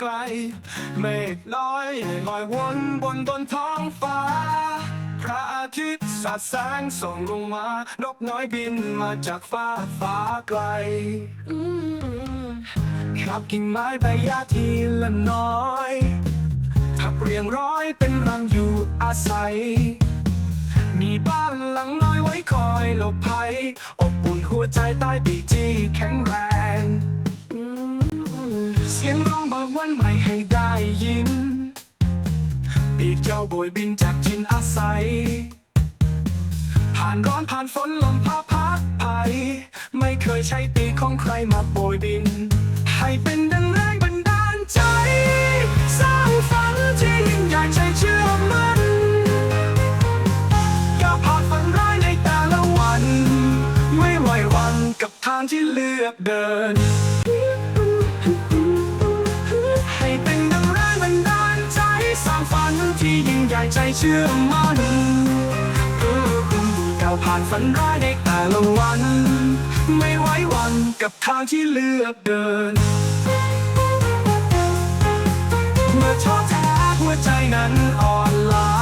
ไกล เมฆลอยลอยวนบนบนท้องฟ้า พระอาทิตย์สาดแสงส่องลงมานกน้อยบินมาจากฟ้าฟ้าไกลขับกิ่งไม้ใบหญ้าทีละน้อยทับเรียงร้อยเป็นรังอยู่อาศัย มีบ้านหลังน้อยไว้คอยหลบภัย อบอุ่นหัวใจใต้ปีกที่แข็งแรง วันใหม่ให้ได้ยิน ปีกเจ้าโบยบินจากจินอาศัย ผ่านร้อนผ่านฝนลมพาพัดภัยไม่เคยใช้ปีกของใครมาโบยบิน ให้เป็นดังแรงบันดาลใจ สร้างฝันที่ยิ่งใหญ่ใจเชื่อมันก้าวผ่านฝันร้ายในแต่ละวัน ไม่ไหววันกับทางที่เลือกเดิน ที่ยิ่งใจเชื่อมันก้าวผ่านฝันร้ายในแต่ละวัน ไม่ไวหวันกับทางที่เลือกเดิน เมื่อท้อแท้หัวใจนั้นอ่อนล้า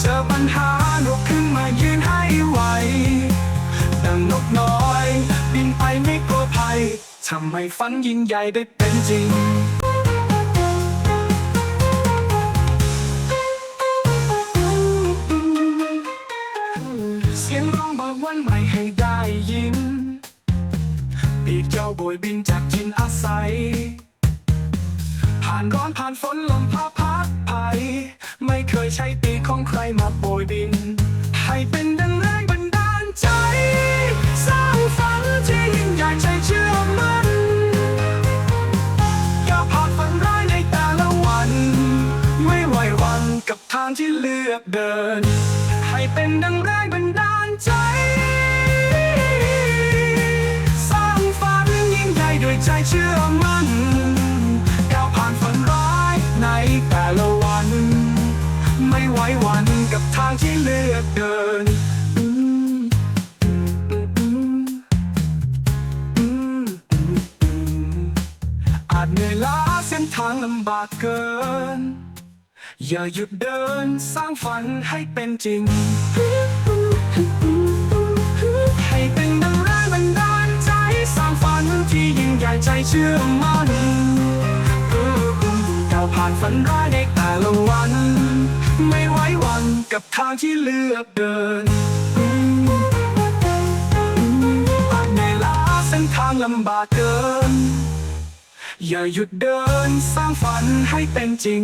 เจอปัญหาลุกขึ้นมายืนให้ไหวดังนกน้อย บินไปไม่กลัวภัยทำให้ฝันยิ่งใหญ่ได้เป็นจริง ร้องบอกวันใหม่ให้ได้ยิน ปีกเจ้าโบยบินจากจินอาศัย ผ่านร้อนผ่านฝนลมพาพัดภัยไม่เคยใช้ปีกของใครมาโบยบิน ให้เป็นดังแรงบันดาลใจ สร้างฝันที่ยิ่งใหญ่ใจเชื่อมันก้าผ่านฝันร้ายในแต่ละวัน ไม่ไหววันกับทางที่เลือกเดิน ให้เป็นดังแรงบัน ใจเชื่อมันก้าวผ่านฝันร้ายในแต่ละวัน ไม่ไวหวันกับทางที่เลือกเดินอาจเหนื่อยล้าเส้นทางลำบากเกิน อย่าหยุดเดินสร้างฝันให้เป็นจริง ที่ยิ่งใจเชื่อมันก้าวผ่านฝันร้ายในแต่ละวัน ไม่ไวหวันกับทางที่เลือกเดินอาจเหนื่ล้าเส้นทางลำบากเกิน อย่าหยุดเดินสร้างฝันให้เป็นจริง